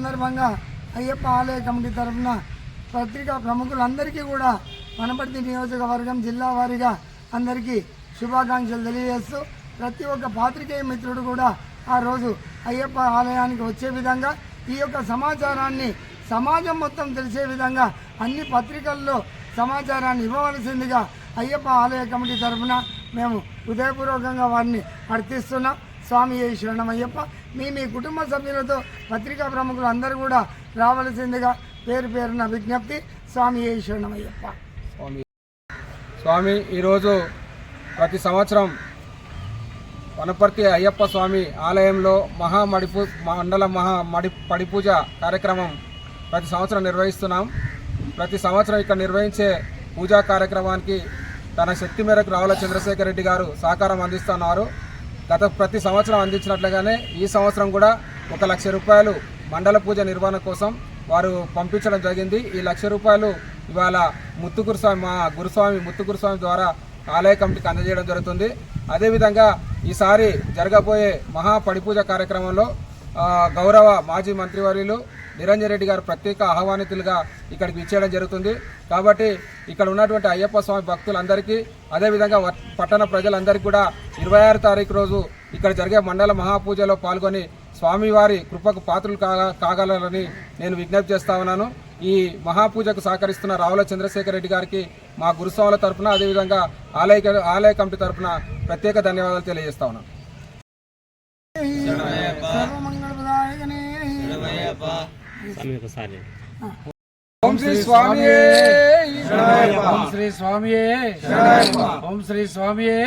సందర్భంగా అయ్యప్ప ఆలయ కమిటీ తరఫున పత్రికా ప్రముఖులందరికీ కూడా వనపర్తి నియోజకవర్గం జిల్లా వారీగా అందరికీ శుభాకాంక్షలు తెలియజేస్తూ ప్రతి ఒక్క పాత్రికేయ మిత్రుడు కూడా ఆ రోజు అయ్యప్ప ఆలయానికి వచ్చే విధంగా ఈ యొక్క సమాచారాన్ని సమాజం మొత్తం తెలిసే విధంగా అన్ని పత్రికల్లో సమాచారాన్ని ఇవ్వవలసిందిగా అయ్యప్ప ఆలయ కమిటీ తరఫున మేము హృదయపూర్వకంగా వారిని అర్థిస్తున్నాం. స్వామి శరణమయ్యప్ప. మీ మీ కుటుంబ సభ్యులతో పత్రికా ప్రముఖులు అందరూ కూడా రావలసిందిగా పేరు పేరున విజ్ఞప్తి. స్వామి శరణమయ్యప్ప. స్వామి స్వామి ఈరోజు ప్రతి సంవత్సరం వనపర్తి అయ్యప్ప స్వామి ఆలయంలో మహా మడిపూ మండల మహా మడి పడిపూజ కార్యక్రమం ప్రతి సంవత్సరం నిర్వహిస్తున్నాం. ప్రతి సంవత్సరం ఇక్కడ నిర్వహించే పూజా కార్యక్రమానికి తన శక్తి మేరకు రావుల చంద్రశేఖర్ రెడ్డి గారు సహకారం అందిస్తున్నారు. గత ప్రతి సంవత్సరం అందించినట్లుగానే ఈ సంవత్సరం కూడా ఒక లక్ష రూపాయలు మండల పూజ నిర్వహణ కోసం వారు పంపించడం జరిగింది. ఈ లక్ష రూపాయలు ఇవాళ ముత్తుగురుస్వామి మా గురుస్వామి ముత్తుగురుస్వామి ద్వారా ఆలయ కమిటీకి అందజేయడం జరుగుతుంది. అదేవిధంగా ఈసారి జరగబోయే మహా పడిపూజ కార్యక్రమంలో గౌరవ మాజీ మంత్రివర్యులు నిరంజన్ రెడ్డి గారు ప్రత్యేక ఆహ్వానితులుగా ఇక్కడికి ఇచ్చేయడం జరుగుతుంది. కాబట్టి ఇక్కడ ఉన్నటువంటి అయ్యప్ప స్వామి భక్తులందరికీ అదేవిధంగా పట్టణ ప్రజలందరికీ కూడా ఇరవై ఆరు తారీఖు రోజు ఇక్కడ జరిగే మండల మహాపూజలో పాల్గొని స్వామివారి కృపకు పాత్రలు కాగలరని నేను విజ్ఞప్తి చేస్తా ఉన్నాను. ఈ మహాపూజకు సహకరిస్తున్న రావుల చంద్రశేఖర్ రెడ్డి గారికి మా గురుస్వాముల తరపున అదేవిధంగా ఆలయ ఆలయ కమిటీ తరపున ప్రత్యేక ధన్యవాదాలు తెలియజేస్తా ఉన్నాను. ఓం శ్రీ స్వామి ఓం శ్రీ స్వామియే ఓం శ్రీ స్వామియే